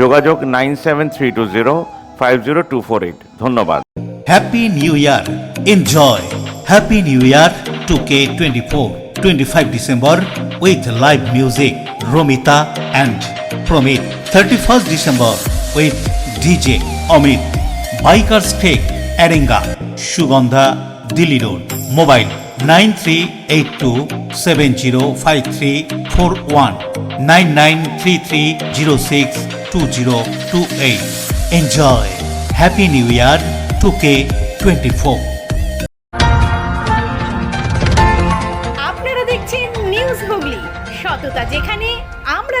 যোগাযোগ nine seven three two zero five zero two four eight ধন্যবাদ Happy New Year. Enjoy. Happy New Year 2K24. 25 December with live music Romita and Promit. 31st December with DJ Amit. Bikers Take Aringa. Sugandha Delhi Road. Mobile 9382705341 9933062028. Enjoy. Happy New Year 2K24. আপনারা দেখছেন news Hooghly সততা যেখানে আমরা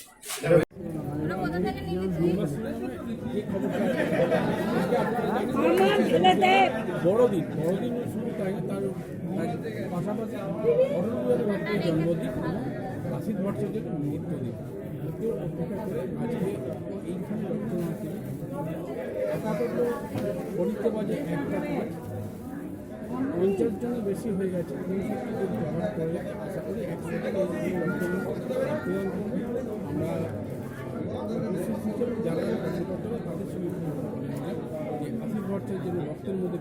বড়দিন, বড়দিনের শুরুটাই তার তার পাশাপাশি জন্মদিন আশিস ভট্টাচার্যের মৃত্যুদিন পঞ্চাশ জনের বেশি হয়ে গেছে। আশা করি একশো আমরা কার্যকর্তারা তাদের সঙ্গে কথা বলে নিলাম যে আশিস ভট্টাচার্যের জন্য মধ্যে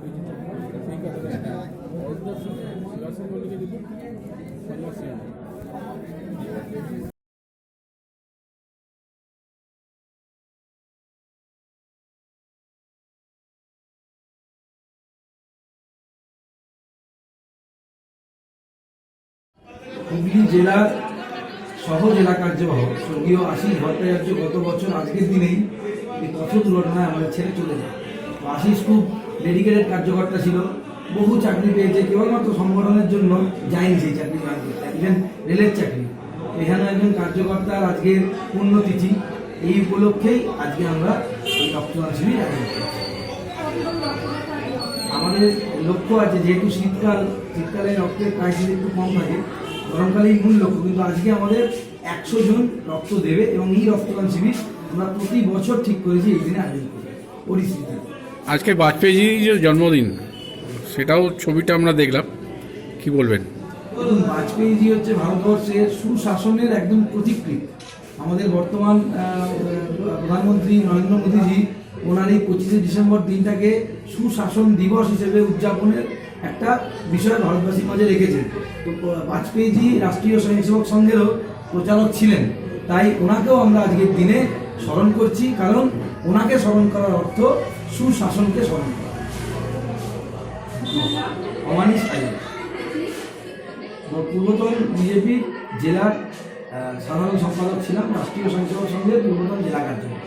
সেই হুগলি জেলার সহ জেলা কার্যবাহক স্বর্গীয় আশিস ভট্টাচার্য গত বছর আজকের দিনেই এই পথ দুর্ঘটনায় আমাদের ছেড়ে চলে যায়। আশিস খুব ডেডিকেটেড কার্যকর্তা ছিল। বহু চাকরি পেয়েছে, কেবলমাত্র সংগঠনের জন্য যায়নি সেই চাকরি ইভেন রেলের চাকরি। এখানে একজন কার্যকর্তার আজকের পুণ্যতিথি এই উপলক্ষেই আজকে আমরা এই রক্তদান শিবির আয়োজন করছি। আমাদের লক্ষ্য আছে, যেহেতু শীতকাল, শীতকালে রক্তের ক্রাইসিস একটু কম থাকে, গরমকালেই মূল লক্ষ্য। কিন্তু আজকে আমাদের একশো জন রক্ত দেবে এবং এই রক্তদান শিবির আমরা প্রতি বছর ঠিক করেছি, এই দিনে আয়োজন করি। পরিস্থিতি। আজকে বাজপেয়ীজির যে জন্মদিন, সেটাও ছবিটা আমরা দেখলাম। কি বলবেন? বাজপেয়ীজি হচ্ছে ভারতবর্ষের সুশাসনের একদম প্রতিকৃত। আমাদের বর্তমান প্রধানমন্ত্রী নরেন্দ্র মোদীজি, ওনার এই পঁচিশে ডিসেম্বর দিনটাকে সুশাসন দিবস হিসেবে উদযাপনের একটা বিষয় ভারতবাসীর মাঝে রেখেছেন। তো বাজপেয়ীজি রাষ্ট্রীয় স্বয়ংসেবক সংঘেরও প্রচারক ছিলেন। তাই ওনাকেও আমরা আজকের দিনে স্মরণ করছি, কারণ ওনাকে স্মরণ করার অর্থ সুশাসনকে স্মরণ করা। অমানিস আইন। পূর্বতন বিজেপির জেলার সাধারণ সম্পাদক ছিলাম, রাষ্ট্রীয় সংসদ সংঘের পূর্বতন জেলা কার্যকর